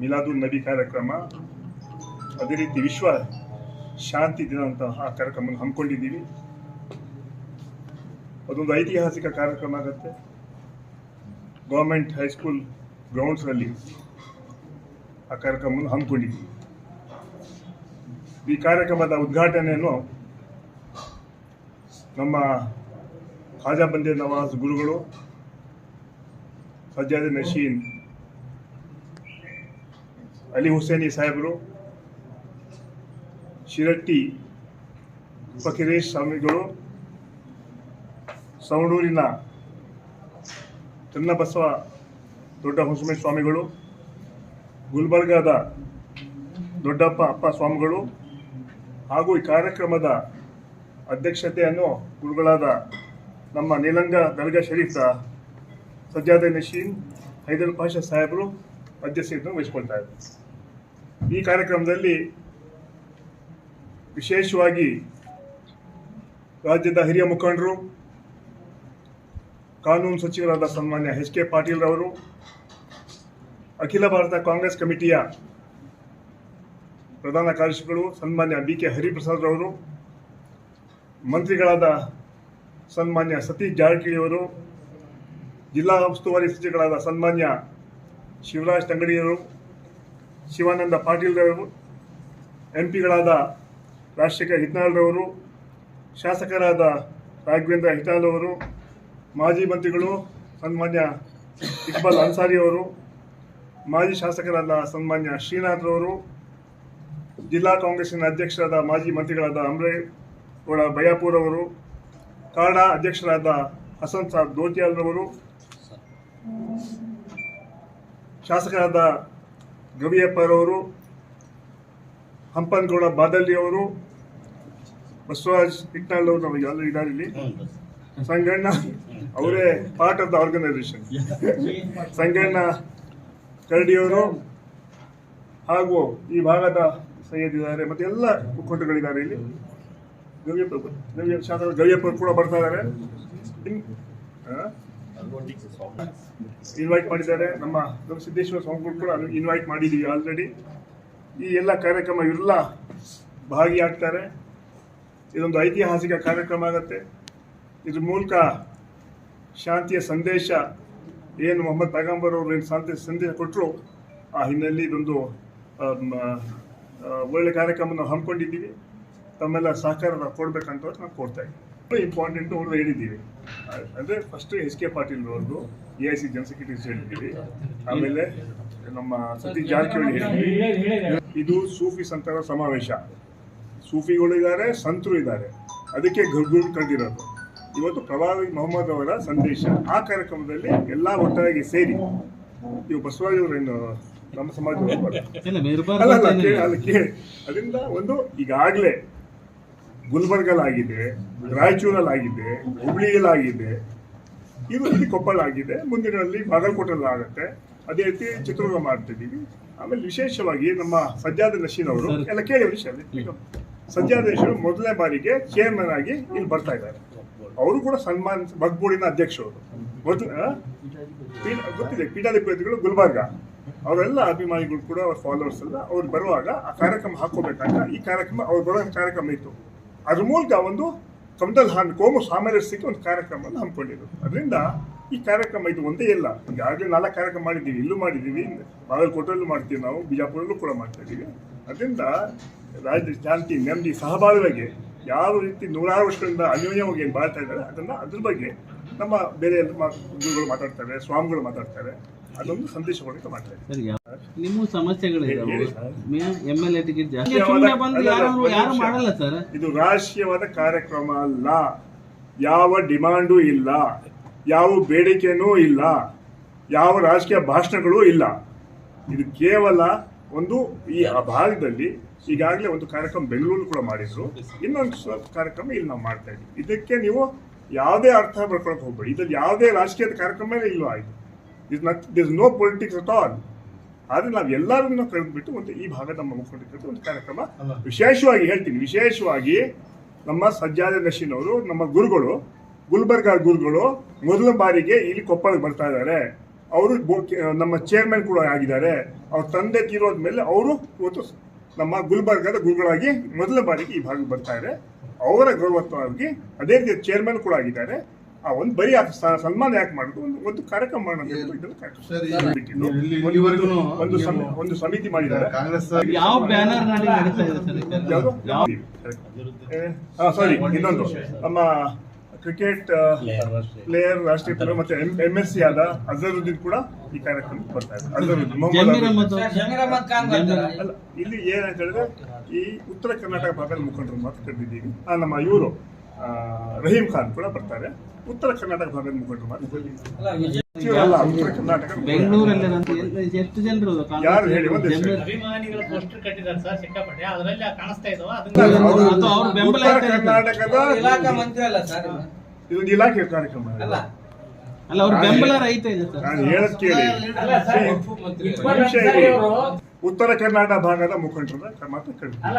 ಮಿಲಾದುಲ್ ನಬಿ ಕಾರ್ಯಕ್ರಮ, ಅದೇ ರೀತಿ ವಿಶ್ವ ಶಾಂತಿ ದಿನ ಅಂತ ಆ ಕಾರ್ಯಕ್ರಮವನ್ನು ಹಮ್ಮಿಕೊಂಡಿದ್ದೀವಿ. ಅದೊಂದು ಐತಿಹಾಸಿಕ ಕಾರ್ಯಕ್ರಮ ಆಗುತ್ತೆ. ಗೌರ್ಮೆಂಟ್ ಹೈಸ್ಕೂಲ್ ಗ್ರೌಂಡ್ಸ್ನಲ್ಲಿ ಆ ಕಾರ್ಯಕ್ರಮವನ್ನು ಹಮ್ಮಿಕೊಂಡಿದ್ದೀವಿ. ಈ ಕಾರ್ಯಕ್ರಮದ ಉದ್ಘಾಟನೆಯನ್ನು ನಮ್ಮ ಖಾಜಾ ಬಂದೆ ನವಾಜ್ ಗುರುಗಳು, ಸಜ್ಜಾದ ನಶೀನ್ ಅಲಿ ಹುಸೇನಿ ಸಾಹೇಬರು, ಶಿರಟ್ಟಿ ಫಕೀರೇಶ್ ಸ್ವಾಮಿಗಳು, ಸವಣೂರಿನ ಚನ್ನಬಸವ ದೊಡ್ಡ ಹುಸುಮೆ ಸ್ವಾಮಿಗಳು, ಗುಲ್ಬರ್ಗಾದ ದೊಡ್ಡಪ್ಪ ಅಪ್ಪ ಸ್ವಾಮಿಗಳು ಹಾಗೂ ಈ ಕಾರ್ಯಕ್ರಮದ ಅಧ್ಯಕ್ಷತೆಯನ್ನು ಗುರುಗಳಾದ ನಮ್ಮ ನೀಲಂಗ ದರ್ಗಾ ಶರೀಫ್ನ ಸಜ್ಜಾದ ನಶೀನ್ ಹೈದರ್ ಪಾಷಾ ಸಾಹೇಬರು ಅಧ್ಯಕ್ಷತೆಯನ್ನು ವಹಿಸಿಕೊಳ್ತಾ ಇದ್ದಾರೆ. ಈ ಕಾರ್ಯಕ್ರಮದಲ್ಲಿ ವಿಶೇಷವಾಗಿ ರಾಜ್ಯದ ಹಿರಿಯ ಮುಖಂಡರು, ಕಾನೂನು ಸಚಿವರಾದ ಸನ್ಮಾನ್ಯ ಎಚ್ ಕೆ ಪಾಟೀಲ್ ರವರು, ಅಖಿಲ ಭಾರತ ಕಾಂಗ್ರೆಸ್ ಕಮಿಟಿಯ ಪ್ರಧಾನ ಕಾರ್ಯದರ್ಶಿಗಳು, ಸನ್ಮಾನ್ಯ ಬಿ ಕೆ ಹರಿಪ್ರಸಾದ್ ರವರು, ಮಂತ್ರಿಗಳಾದ ಸನ್ಮಾನ್ಯ ಸತೀಶ್ ಜಾರಕಿಹೊಳಿಯವರು ಜಿಲ್ಲಾ ಉಸ್ತುವಾರಿ ಸಚಿವರಾದ ಸನ್ಮಾನ್ಯ ಶಿವರಾಜ್ ತಂಗಡಿಯವರು ಶಿವಾನಂದ ಪಾಟೀಲ್ ರವರು, ಎಂ ಪಿಗಳಾದ ರಾಜಶೇಖರ್ ಹಿತ್ನಾಳ್ರವರು ಶಾಸಕರಾದ ರಾಘವೇಂದ್ರ ಹಿಟಾಲ್ ಅವರು ಮಾಜಿ ಮಂತ್ರಿಗಳು ಸನ್ಮಾನ್ಯ ಇಕ್ಬಾಲ್ ಅನ್ಸಾರಿ ಅವರು ಮಾಜಿ ಶಾಸಕರಾದ ಸನ್ಮಾನ್ಯ ಶ್ರೀನಾಥ್ರವರು ಜಿಲ್ಲಾ ಕಾಂಗ್ರೆಸ್ನ ಅಧ್ಯಕ್ಷರಾದ ಮಾಜಿ ಮಂತ್ರಿಗಳಾದ ಅಮ್ರೇಗೌಡ ಬಯಾಪುರ್ ಅವರು ಕಾರಣ ಅಧ್ಯಕ್ಷರಾದ ಹಸನ್ ಸಾಬ್ ದೋತಿಯಾಲ್ರವರು ಶಾಸಕರಾದ ಗವಿಯಪ್ಪರವರು ಹಂಪನಗೌಡ ಬಾದಲ್ಲಿ ಅವರು ಬಸವರಾಜ್ ಇಟ್ನಾಳ್ ಅವರು ನಮಗೆ ಎಲ್ಲ ಇದ್ದಾರೆ ಇಲ್ಲಿ. ಸಂಗಣ್ಣ ಅವರೇ part of the organisation Sanganna ಕರಡಿಯವರು ಹಾಗೂ ಈ ಭಾಗದ ಸೈಯದಿದ್ದಾರೆ ಮತ್ತೆ ಎಲ್ಲ ಮುಖಂಡಗಳಿದ್ದಾರೆ ಇಲ್ಲಿ. ಗವಿಯಪ್ಪ ಗವಿಯಪ್ಪ ಶಾಸಕ ಗವಿಯಪ್ಪ ಕೂಡ ಬರ್ತಾ ಇದ್ದಾರೆ. ಇನ್ವೈಟ್ ಮಾಡಿದ್ದಾರೆ. ನಮ್ಮ ಸಿದ್ದೇಶ್ವರ ಸ್ವಾಮಿಗಳು ಕೂಡ ಇನ್ವೈಟ್ ಮಾಡಿದ್ದೀವಿ ಆಲ್ರೆಡಿ ಈ ಎಲ್ಲ ಕಾರ್ಯಕ್ರಮ ಇವರೆಲ್ಲ ಭಾಗಿಯಾಗ್ತಾರೆ. ಇದೊಂದು ಐತಿಹಾಸಿಕ ಕಾರ್ಯಕ್ರಮ ಆಗುತ್ತೆ. ಇದ್ರ ಮೂಲಕ ಶಾಂತಿಯ ಸಂದೇಶ ಏನು ಮೊಹಮ್ಮದ್ ಪೈಗಂಬರ್ ಅವರು ಏನು ಶಾಂತಿ ಸಂದೇಶ ಕೊಟ್ಟರು ಆ ಹಿನ್ನೆಲೆಯಲ್ಲಿ ಇದೊಂದು ಒಳ್ಳೆ ಕಾರ್ಯಕ್ರಮ ನಾವು ಹಮ್ಮಿಕೊಂಡಿದ್ದೀವಿ. ತಮ್ಮೆಲ್ಲ ಸಹಕಾರ ನಾವು ಕೊಡ್ಬೇಕಂತ ನಾವು ಕೊಡ್ತಾ ಇದ್ದೀವಿ. ಇಂಪಾರ್ಟೆಂಟ್ ಅವ್ರು ಹೇಳಿದ್ದೀವಿ. ಅಂದರೆ ಫಸ್ಟ್ ಎಸ್ ಕೆ ಪಾಟೀಲ್ ಅವ್ರದ್ದು A I C general secretary ಹೇಳಿದ್ದೀವಿ ಆಮೇಲೆ ನಮ್ಮ ಸತೀಶ್ ಜಾರಕಿಹೊಳಿ ಹೇಳಿದ್ವಿ ಇದು ಸೂಫಿ ಸಂತರ ಸಮಾವೇಶ. ಸೂಫಿಗಳು ಇದ್ದಾರೆ ಸಂತರು ಇದ್ದಾರೆ. ಅದಕ್ಕೆ ಗರ್ಗುರು ಕಂಡಿರೋದು ಇವತ್ತು ಪ್ರಭಾವಿ ಮೊಹಮ್ಮದ್ ಅವರ ಸಂದೇಶ. ಆ ಕಾರ್ಯಕ್ರಮದಲ್ಲಿ ಎಲ್ಲ ಒಟ್ಟಾಗಿ ಸೇರಿ ಇವು ಬಸವರಾಜ್ ಅವರೇನು ನಮ್ಮ ಸಮಾಜ ಅದರಿಂದ ಒಂದು ಈಗಾಗಲೇ ಗುಲ್ಬರ್ಗಲಾಗಿದೆ ರಾಯಚೂರಲ್ಲಿ ಆಗಿದೆ ಹುಬ್ಳಿಯಲ್ಲಿ ಆಗಿದೆ ಇದು ಇಲ್ಲಿ ಕೊಪ್ಪಳ ಆಗಿದೆ ಮುಂದಿನಲ್ಲಿ ಬಾಗಲಕೋಟೆಲ್ಲಾಗುತ್ತೆ ಅದೇ ರೀತಿ ಚಿತ್ರದುರ್ಗ ಮಾಡ್ತಿದ್ದೀವಿ. ಆಮೇಲೆ ವಿಶೇಷವಾಗಿ ನಮ್ಮ ಸಜ್ಜಾದ ನಶೀನ್ ಅವರು ಎಲ್ಲ ಕೇಳಿ ವಿಷಯ. ಸಜ್ಜಾದ ನಶೀನ್ ಮೊದಲನೇ ಬಾರಿಗೆ ಚೇರ್ಮನ್ ಆಗಿ ಇಲ್ಲಿ ಬರ್ತಾ ಇದ್ದಾರೆ. ಅವರು ಕೂಡ ಸನ್ಮಾನ್ ಬಗ್ಬೋಡಿನ ಅಧ್ಯಕ್ಷರು ಮೊದಲ ಗೊತ್ತಿದೆ ಪೀಠಾಧಿಪತಿಗಳು ಗುಲ್ಬರ್ಗ. ಅವರೆಲ್ಲ ಅಭಿಮಾನಿಗಳು ಕೂಡ ಅವ್ರ ಫಾಲೋವರ್ಸ್ ಎಲ್ಲ ಅವ್ರು ಬರುವಾಗ ಆ ಕಾರ್ಯಕ್ರಮ ಹಾಕೋಬೇಕಾಗ ಈ ಕಾರ್ಯಕ್ರಮ ಅವ್ರು ಬರೋ ಕಾರ್ಯಕ್ರಮ ಇತ್ತು. ಅದ್ರ ಮೂಲಕ ಒಂದು ಕಮದಲ್ ಹಾನ್ ಕೋಮು ಸಾಮರಸ್ಯಕ್ಕೆ ಒಂದು ಕಾರ್ಯಕ್ರಮವನ್ನು ಹಮ್ಮಿಕೊಂಡಿದ್ರು. ಅದರಿಂದ ಈ ಕಾರ್ಯಕ್ರಮ ಇದು ಒಂದೇ ಇಲ್ಲ. ಈಗಾಗಲೇ ನಾಲ್ಕು ಕಾರ್ಯಕ್ರಮ ಮಾಡಿದ್ದೀವಿ. ಇಲ್ಲೂ ಮಾಡಿದ್ದೀವಿ. ಬಾಗಲಕೋಟೆಯಲ್ಲೂ ಮಾಡ್ತೀವಿ ನಾವು. ಬಿಜಾಪುರಲ್ಲೂ ಕೂಡ ಮಾಡ್ತಾ ಇದ್ದೀವಿ. ಅದರಿಂದ ರಾಜ್ಯ ಶಾಂತಿ ನೆಮ್ಮದಿ ಸಹಬಾಳ್ವೆಗೆ ಯಾವ ರೀತಿ ನೂರಾರು ವರ್ಷಗಳಿಂದ ಅನ್ಯೋನ್ಯವಾಗಿ ಏನು ಬಾಳ್ತಾ ಇದ್ದಾರೆ ಅದನ್ನು ಅದ್ರ ಬಗ್ಗೆ ನಮ್ಮ ಬೇರೆ ಗುರುಗಳು ಮಾತಾಡ್ತಾರೆ ಸ್ವಾಮಿಗಳು ಮಾತಾಡ್ತಾರೆ. ಅದೊಂದು ಸಂದೇಶ ಸರ್, ಯಾವ- ನಿಮ್ಮ ಸಮಸ್ಯೆಗಳು ಹೇಳಿ ಸರ್. ಎಲ್ ಎ ಟಿಕೆಟ್ ಜಾಸ್ತಿ ಮುಖ್ಯವಾದ- ಬಂದು ಯಾರು ಯಾರು ಮಾಡಲ್ಲ ಸರ್? ಇದು ರಾಷ್ಟ್ರೀಯವಾದ ಕಾರ್ಯಕ್ರಮ ಅಲ್ಲ. ಯಾವ ಡಿಮಾಂಡು ಇಲ್ಲ. ಯಾವ ಬೇಡಿಕೆನೂ ಇಲ್ಲ. ಯಾವ ರಾಜಕೀಯ ಭಾಷಣಗಳೂ ಇಲ್ಲ. ಇದು ಕೇವಲ ಒಂದು ಈ ಆ ಭಾಗದಲ್ಲಿ ಈಗಾಗಲೇ ಒಂದು ಕಾರ್ಯಕ್ರಮ ಬೆಂಗಳೂರು ಕೂಡ ಮಾಡಿದ್ರು. ಇನ್ನೊಂದು ಸ್ವಲ್ಪ ಕಾರ್ಯಕ್ರಮ ಇಲ್ಲಿ ನಾವು ಮಾಡ್ತಾ ಇದ್ದೀವಿ. ಇದಕ್ಕೆ ನೀವು ಯಾವುದೇ ಅರ್ಥ ಬರ್ಕೊಳಕ್ ಹೋಗ್ಬೇಡಿ. ಇದ್ರಲ್ಲಿ ಯಾವುದೇ ರಾಜಕೀಯದ ಕಾರ್ಯಕ್ರಮನೇ ಇಲ್ವಾ ಇದು? Is not this no politics at all ಆದ್ರೆ ನಾವು ಎಲ್ಲರನ್ನ ಕರೆದ್ಬಿಟ್ಟು ಒಂದು ಈ ಭಾಗದ ನಮ್ಮ ಮುಖಂಡರು ಒಂದು ಕಾರ್ಯಕ್ರಮ ವಿಶೇಷವಾಗಿ ಹೇಳ್ತೀನಿ. ವಿಶೇಷವಾಗಿ ನಮ್ಮ ಸಜ್ಜಾದ ನಶೀನ್ ಅವರು ನಮ್ಮ ಗುರುಗಳು ಗುಲ್ಬರ್ಗ ಗುರುಗಳು ಮೊದಲ ಬಾರಿಗೆ ಇಲ್ಲಿ ಕೊಪ್ಪಳಕ್ಕೆ ಬರ್ತಾ ಇದ್ದಾರೆ. ಅವರು ನಮ್ಮ ಚೇರ್ಮನ್ ಕೂಡ ಆಗಿದ್ದಾರೆ. ಅವ್ರ ತಂದೆ ತೀರೋದ ಮೇಲೆ ಅವರು ಇವತ್ತು ನಮ್ಮ ಗುಲ್ಬರ್ಗದ ಗುರುಗಳಾಗಿ ಮೊದಲ ಬಾರಿಗೆ ಈ ಭಾಗಕ್ಕೆ ಬರ್ತಾ ಬರ್ತಾರೆ ಅವರ ಗೌರವತ್ವವಾಗಿ ಅದೇ ರೀತಿ ಚೇರ್ಮನ್ ಕೂಡ ಆಗಿದ್ದಾರೆ. ಆ ಒಂದು ಬರೀ ಆ ಸ- ಸನ್ಮಾನ ಯಾಕೆ ಮಾಡುದು ಒಂದು ಒಂದು ಕಾರ್ಯಕ್ರಮ ಮಾಡೋದು ಒಂದು- ಇಲ್ಲಿವರೆಗೂ ಒಂದು ಒಂದು ಸಮಿತಿ ಮಾಡಿದ್ದಾರೆ. ಕಾಂಗ್ರೆಸ್ ಯಾವ ಬ್ಯಾನರ್ನಲ್ಲಿ ನಡೀತಾ ಇದೆ ಸರ್ ಇನ್ನೊಂದು. ನಮ್ಮ ಕ್ರಿಕೆಟ್ ಪ್ಲೇಯರ್ ರಾಷ್ಟ್ರೀಯ. ಪ್ಲೇಯರ್ ಮತ್ತೆ ಎಂ ಎಸ್ ಸಿ ಆದ ಅಜರುದ್ದೀನ್ ಕೂಡ ಈ ಕಾರ್ಯಕ್ರಮಕ್ಕೆ ಬರ್ತಾ ಇದ್ದಾರೆ. ಅಜರುದ್ದೀನ್ ಮೊಹಮ್ಮದ್ ಇಲ್ಲಿ ಏನಂತ ಹೇಳಿದ್ರೆ ಈ ಉತ್ತರ ಕರ್ನಾಟಕ ಭಾಗದ ಮುಖಂಡರು ಮಾತ್ರ ಕರೆದಿದ್ದೀವಿ. ಆ, ನಮ್ಮ ಇವರು ರಹೀಂ ಖಾನ್ ಕೂಡ ಬರ್ತಾರೆ. ಉತ್ತರ ಕರ್ನಾಟಕ ಭಾಗದ ಮುಖಂಡರು ಮಾತ್ರ ಅಲ್ಲ, ಉತ್ತರ ಕರ್ನಾಟಕ ಬೆಂಗಳೂರಲ್ಲಿ ಎಷ್ಟು ಜನರು ಯಾರು ಹೇಳಿ? ಒಂದು ಹೆಸರು. ಜಮೀರ್- ಅಭಿಮಾನಿಗಳು ಪೋಸ್ಟರ್ ಕಟ್ಟಿದ್ದಾರೆ ಸರ್ ಸಿಕ್ಕಾಪಟ್ಟೆ. ಅದರಲ್ಲಿ ಕಾಣಿಸ್ತಾ ಇದಾವ ಅದು ಅದನ್ನ ಅವ್ರ ಬೆಂಬಲ ಉತ್ತರ ಐತೆ ಕರ್ನಾಟಕದ ಇಲಾಖಾ ಇದು. ಕಾರ್ಯಕ್ರಮ. ಅಲ್ಲ. ಅಲ್ಲ ಅವ್ರ ಬೆಂಬಲ ರೈತ ಇದೆ ನಾನು ಹೇಳದ್ ಕೇಳಿ. ಉತ್ತರ ಕರ್ನಾಟಕ ಭಾಗದ ಮುಖಂಡರ ಮಾತ್ರ ಅಲ್ಲ